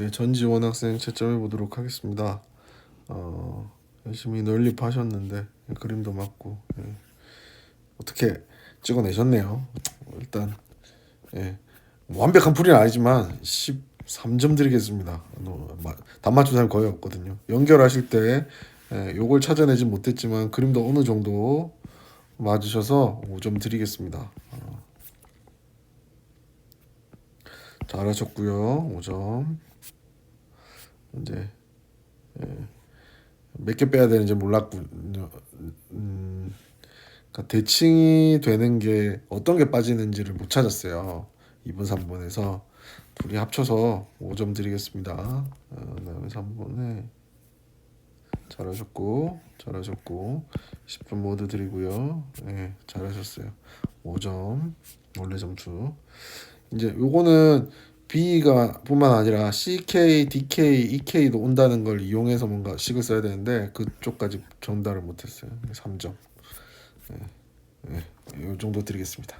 네, 전지원 학생 채점해 보도록 하겠습니다. 어, 열심히 널립하셨는데 그림도 맞고 예. 어떻게 찍어내셨네요. 일단 예. 뭐 완벽한 풀이는 아니지만 13점 드리겠습니다. 어, 마- 다 맞춘 사람 거의 없거든요. 연결하실 때 예, 요걸 찾아내지 못했지만 그림도 어느 정도 맞으셔서 5점 드리겠습니다. 어. 잘하셨고요. 5점. 이제 몇 개 빼야 되는지 몰랐군요. 음, 그러니까 대칭이 되는 게 어떤 게 빠지는지를 못 찾았어요. 2번, 3번에서 둘이 합쳐서 5점 드리겠습니다. 어, 그다음에 3번에 잘하셨고 잘하셨고 10점 모두 드리고요. 네, 잘하셨어요. 5점 원래 점수. 이제 요거는 B가 뿐만 아니라 CK, DK, EK도 온다는 걸 이용해서 뭔가 식을 써야 되는데 그쪽까지 전달을 못했어요. 3점. 네, 네, 이 정도 드리겠습니다.